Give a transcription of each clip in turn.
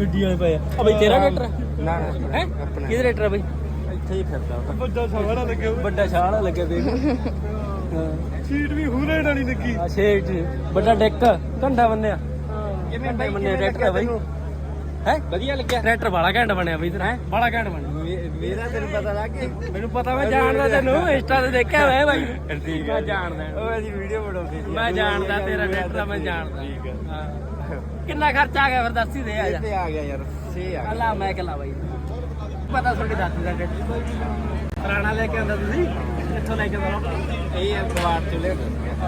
ਗੱਡੀ ਵਾਲੇ ਪਏ ਆ। ਆ ਬਈ ਤੇਰਾ ਟਰੈਕਟਰ ਨਾ ਨਾ। ਹੈ? ਆਪਣਾ। ਕਿਹਦਾ ਟਰੈਕਟਰ ਆ ਬਈ? ਇੱਥੇ ਹੀ ਫਿਰਦਾ ਵੱਡਾ ਸਾਰਾ ਲੱਗਿਆ ਵੱਡਾ ਛਾਲ ਲੱਗੇ ਦੇਖ। ਹਾਂ। ਸੀਟ ਵੀ ਹੂਰੇ ਡਾਣੀ ਲੱਗੀ ਆ ਛੇਟ ਵੱਡਾ ਡੈਕ। ਘੰਟਾ ਬੰਨਿਆ। ਕਿਵੇਂ ਬਈ ਬੰਨਿਆ ਟਰੈਕਟਰ ਆ ਬਈ? ਹੈ? ਵਧੀਆ ਲੱਗਿਆ। ਟਰੈਕਟਰ ਬਾਲਾ ਘੈਂਟ ਬਣਿਆ ਬਈ ਤੇਰਾ। ਬਾਲਾ ਘੈਂਟ ਬਣਿਆ। ਮੇ- ਮੇਰਾ ਤੈਨੂੰ ਪਤਾ ਲੱਗ ਗਿਆ। ਮੈਨੂੰ ਪਤਾ ਮੈਂ ਜਾਣਦਾ ਤੈਨੂੰ ਇੰਸਟਾ ਤੇ ਦੇਖਿਆ ਹੋਇਆ ਬਾਈ। ਠੀਕ ਮੈਂ ਜਾਣਦਾ। ਉਹ ਅਸੀਂ ਵੀਡੀਓ ਬਣਾਉਂਦੇ ਮੈਂ ਜਾਣਦਾ ਤੇਰਾ ਟਰੈਕਟਰ ਮੈਂ ਜਾਣਦਾ। ਹਾਂ। ਕਿੰਨਾ ਖਰਚਾ ਆ ਗਿਆ ਫਿਰ ਦੱਸ ਹੀ ਦੇ ਆ ਜਾ। ਤੇ ਆ ਗਿਆ ਯਾਰ ਸੇ ਆ ਗਿਆ। ਅੱਲਾ ਮੈਂ ਕਿਲਾ ਬਾਈ। ਪਤਾ ਤੁਹਾਡੀ ਦਾਦੀ ਦਾ ਟਰੈਕਟਰ ਪੁਰਾਣਾ ਲੈ ਕੇ ਆਂਦਾ ਤੁਸੀਂ? ਕਿੱਥੋਂ ਲੈ ਕੇ ਆਂਦਾ ਇਹ ਕਵਾੜ ਚ ਲੈ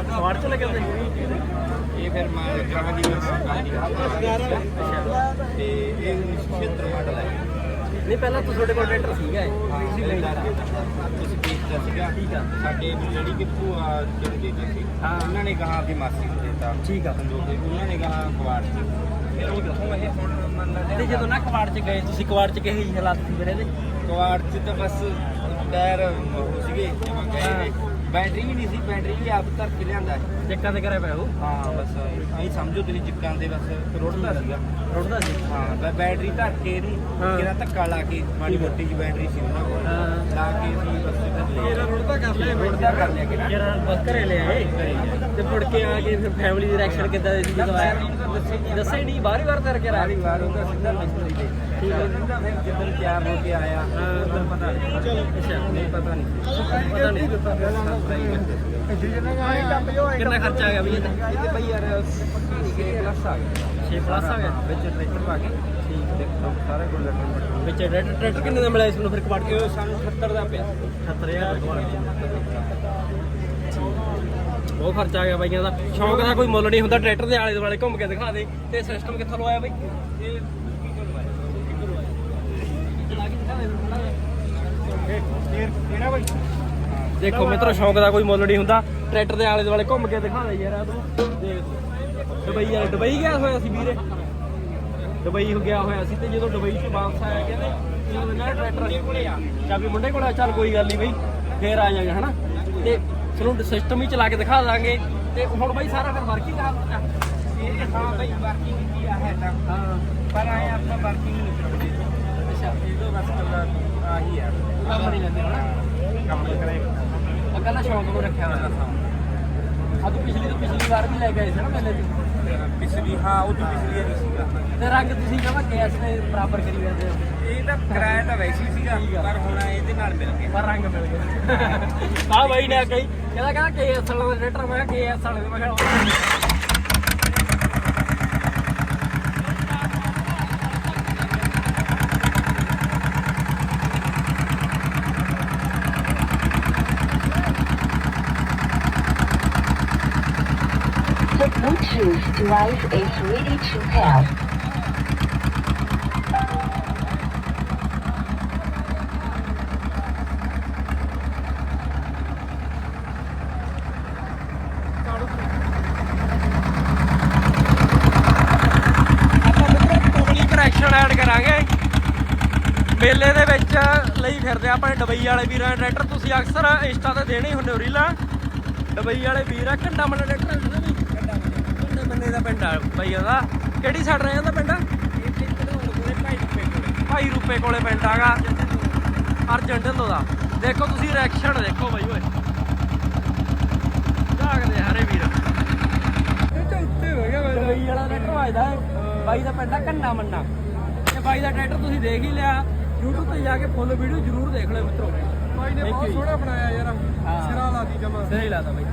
ਸਵਾਰ ਚ ਲੈ ਕੇ ਆਂਦਾ ਇਹ ਫਿਰ ਮੈਂ ਗ੍ਰਾਹਕ ਦੀ ਵਰਸੀ ਤੇ ਇਹ 76 ਮਾਡਲ ਹੈ ਨਹੀਂ ਪਹਿਲਾਂ ਤਾਂ ਤੁਹਾਡੇ ਕੋਲ ਟਰੈਕਟਰ ਸੀਗਾ ਇਹ। ਤੁਸੀਂ ਲੈ ਤੁਸੀਂ ਵੇਚਦਾ ਸੀਗਾ। ਠੀਕ ਆ। ਸਾਡੇ ਜਿਹੜੀ ਕਿ ਭੂਆ ਜਿਹੜੇ ਦੇ ਸੀ ਹਾਂ। ਉਹਨਾਂ ਨੇ ਕਹਾ ਵੀ ਮਾਸੀ ਦੇਤਾ। ਠੀਕ ਆ। ਸੰਜੋਗ ਦੇ ਉਹਨਾਂ ਨੇ ਕਹਾ ਕਵਾੜ ਚ। ਫਿਰ ਉਹ ਦੱਸੋ ਇਹ ਹੁਣ ਮੰਨ ਤੇ ਜਦੋਂ ਨਾ ਕਵਾੜ ਚ ਗਏ ਤੁਸੀਂ ਕਵਾੜ ਚ ਕਿਹੇ ਜਿਹੇ ਹਾਲਾਤ ਸੀ ਵੀਰੇ ਦੇ? ਕਵਾੜ ਚ ਤਾਂ ਬਸ ਟਾਇਰ ਸੀਗੇ ਜਿਵੇਂ ਗਏ ਨੇ। ਬੈਟਰੀ ਵੀ ਨਹੀਂ ਸੀ ਬੈਟਰੀ ਵੀ ਆਪ ਧਰ ਕੇ ਲਿਆਂਦਾ। ਚੱਕਾਂ ਤੇ ਕਰਿਆ ਪਿਆ ਉਹ? ਹਾਂ ਬਸ ਐਂ ਸਮਝੋ ਤੁਸੀਂ ਜਿੱਕਾਂ ਦੇ ਬਸ ਰੋੜਦਾ ਸੀਗਾ। ਰੁੜਦਾ ਸੀ? ਹਾਂ ਬੈਟਰੀ ਧਰ ਕੇ। ਇਹਨੂੰ ਕਿਹੜਾ ਧੱਕਾ ਲਾ ਕੇ ਮਾੜੀ ਮੋਟੀ ਜੀ ਬੈਟਰੀ ਸੀ ਉਹਨਾਂ ਕੋਲ। ਲਾ ਕੇ ਸੀ ਬਸ ਇਹਦਾ ਰੁੜਦਾ ਕਰ ਲਿਆ ਕਿ ਨਾ ਜਰਾ ਬਸ ਘਰੇ ਲੈ ਆਏ ਤੇ ਮੁੜ ਕੇ ਆ ਕੇ ਫਿਰ ਫੈਮਿਲੀ ਦੀ ਰਿਐਕਸ਼ਨ ਕਿੱਦਾਂ ਦੀ ਸੀ ਜਦੋਂ ਆਇਆ? ਦੱਸੇ ਹੀ ਨਹੀਂ ਬਾਰੀ ਵਾਰ ਕਰਕੇ ਰਾਹ ਸਾਰੀ ਵਾਰ ਉਹਦਾ ਸਿੱਧਾ ਮਿਸਤਰੀ ਤੇ ਠੀਕ ਹੈ ਜਿੰਦਾ ਫਿਰ ਜਿੱਦਣ ਤਿਆਰ ਹੋ ਕੇ ਆਇਆ ਉਦੋਂ ਪਤਾ ਨਹੀਂ ਅੱਛਾ। ਨਹੀਂ ਪਤਾ ਨਹੀਂ ਪਤਾ ਨਹੀਂ ਕਿੰਨਾ ਖਰਚਾ ਆ ਗਿਆ ਬਈ ਇਹਦੇ? ਇਹ ਬਈ ਯਾਰ 6 ਪਲੱਸ ਆ ਗਿਆ 6 ਪਲੱਸ ਆ ਗਿਆ ਵਿੱਚ ਟਰੈਕਟਰ ਪਾ ਕੇ। ਸਾਰੇ ਕੋਲ ਲੱਗੇ ਵਿੱਚ ਟਰੈਕਟਰ ਟਰੈਕਟਰ ਕਿੰਨੇ ਦਾ ਮਿਲਿਆ ਇਸ ਨੂੰ ਫਿਰ ਕਵਾੜ ਕੇ? ਇਹ ਸਾਨੂੰ 70 ਦਾ ਪਿਆ। 70000 ਕਵਾੜ ਬਹੁਤ ਖਰਚਾ ਆ ਗਿਆ ਬਾਈਆਂ ਦਾ ਸ਼ੌਂਕ ਦਾ ਕੋਈ ਮੁੱਲ ਨਹੀਂ ਹੁੰਦਾ ਟਰੈਕਟਰ ਦੇ ਆਲੇ ਦੁਆਲੇ ਘੁੰਮ ਕੇ ਦਿਖਾ ਦੇ। ਤੇ ਸਿਸਟਮ ਕਿੱਥੋਂ ਲਵਾਇਆ ਬਾਈ? ਇਹ ਕਿਹੜਾ ਬਾਈ ਦੇਖੋ ਮਿੱਤਰੋ ਸ਼ੌਂਕ ਦਾ ਕੋਈ ਮੁੱਲ ਨਹੀਂ ਹੁੰਦਾ। ਟਰੈਕਟਰ ਦੇ ਆਲੇ ਦੁਆਲੇ ਘੁੰਮ ਕੇ ਦਿਖਾ ਦੇ ਯਾਰ ਆ ਤੂੰ। ਦੇਖ। ਦੁਬਈ ਯਾਰ ਦੁਬਈ ਗਿਆ ਹੋਇਆ ਸੀ ਵੀਰੇ। ਦੁਬਈ ਹੋ ਗਿਆ ਹੋਇਆ ਸੀ ਤੇ ਜਦੋਂ ਦੁਬਈ ਤੋਂ ਵਾਪਸ ਆਇਆ ਕਹਿੰਦੇ ਜਦੋਂ ਨਾ ਟਰੈਕਟਰ ਚਾਬੀ ਮੁੰਡੇ ਕੋਲ ਆ, ਚੱਲ ਕੋਈ ਗੱਲ ਨਹੀਂ ਬਈ ਫੇਰ ਆ ਜਾਗਾ ਹਨਾ? ਤੇ ਤੁਹਾਨੂੰ ਸਿਸਟਮ ਹੀ ਚਲਾ ਕੇ ਦਿਖਾ ਦਾਂਗੇ। ਤੇ ਹੁਣ ਬਈ ਸਾਰਾ ਫਿਰ ਵਰਕਿੰਗ ਆ ਇਹ ਹਾਂ ਬਈ ਵਰਕਿੰਗ ਕੀ ਆ ਹੈ ਤਾਂ ਹਾਂ। ਪਰ ਆਏ ਆਪਾਂ ਵਰਕਿੰਗ ਨਹੀਂ ਕਰਾਉਂਦੇ। ਅੱਛਾ ਇਹ ਤੋਂ ਬਸ ਕੱਲਾ ਆਹੀ ਆ। ਕੰਮ ਨਹੀਂ ਲੈਂਦੇ ਹਨਾ? ਕੰਮ ਕਰੇ ਨਾ ਸ਼ੌਂਕ ਨੂੰ ਰੱਖਿਆ ਹੋਇਆ। ਆ ਤੂੰ ਪਿਛਲੀ ਤੋਂ ਪਿਛਲੀ ਵਾਰ ਵੀ ਲੈ ਕੇ ਆਏ ਸੀ ਨਾ ਮੇਲੇ ਤੇ? ਪਿਛਲੀ ਹਾਂ ਉਹ ਤੋਂ ਪਿਛਲੀ ਵਾਰੀ ਸੀਗਾ। ਤੇ ਰੰਗ ਤੁਸੀਂ ਕਹਾਂ ਕੇਸ ਨੇ ਬਰਾਬਰ ਕਰੀ ਜਾਂਦੇ ਹੋ? ਇਹ ਤਾਂ ਕਿਰਾਇਆ ਤਾਂ ਵੈਸੀ ਸੀਗਾ ਪਰ ਹੁਣ ਇਹਦੇ ਨਾਲ ਮਿਲ ਗਿਆ। ਪਰ ਰੰਗ ਮਿਲ ਗਿਆ। ਆ ਬਾਈ ਨੇ ਕਹੀ ਕਹਿੰਦਾ ਕਹਿੰਦਾ ਕੇਐਸ ਵਾਲਾ ਦਾ ਰੇਟਰ ਮੈਂ ਕੇਐਸ ਵਾਲੇ ਦਾ ਮੈਂ ਕਿਹਾ Bluetooth device is ready to pair. Add ਕਰਾਂਗੇ। ਮੇਲੇ ਦੇ ਵਿੱਚ ਲਈ ਫਿਰਦੇ ਆਪਣੇ ਡਬਈ ਵਾਲੇ ਵੀਰਾਂ ਦੇ ਟਰੈਕਟਰ ਤੁਸੀਂ ਅਕਸਰ ਇੰਸਟਾ ਤੇ ਦੇਣੇ ਹੁੰਦੇ ਹੋ ਰੀਲਾਂ। ਡਬਈ ਵਾਲੇ ਵੀਰ ਆ, ਘੰਟਾ ਮੰਨ ਟਰੈਕਟਰ ਬੰਨੇ ਦਾ ਪਿੰਡ ਆ ਬਈ ਉਹਦਾ। ਕਿਹੜੀ ਸਾਈਡ ਰਹਿ ਜਾਂਦਾ ਪਿੰਡ? ਭਾਈ ਰੂਪੇ ਕੋਲੇ ਪਿੰਡ ਆਗਾ। ਅਰਜੈਂਟਨ ਤੋਂ ਦਾ। ਦੇਖੋ ਤੁਸੀਂ ਰਿਐਕਸ਼ਨ ਦੇਖੋ ਬਾਈ ਓਏ। ਜਾਗਦੇ ਹਰੇ ਵੀਰ। ਇਹ ਤਾਂ ਉੱਤੇ ਹੋ ਗਿਆ ਮੈਂ ਦੁਬਈ ਵਾਲਾ ਟਰੈਕਟਰ ਵੱਜਦਾ ਹੈ। ਬਾਈ ਦਾ ਪਿੰਡ ਆ ਕੰਨਾ ਮੰਨਾ। ਤੇ ਬਾਈ ਦਾ ਟਰੈਕਟਰ ਤੁਸੀਂ ਦੇਖ ਹੀ ਲਿਆ। YouTube ਤੇ ਜਾ ਕੇ ਫੁੱਲ ਵੀਡੀਓ ਜ਼ਰੂਰ ਦੇਖ ਲਿਓ ਮਿੱਤਰੋ। ਬਾਈ ਨੇ ਬਹੁਤ। ਸੋਹਣਾ ਬਣਾਇਆ ਯਾਰ। ਸਿਰਾ ਲਾ ਦੀ ਜਮਾ ਸਹੀ ਲੱਗਦਾ ਬਾਈ।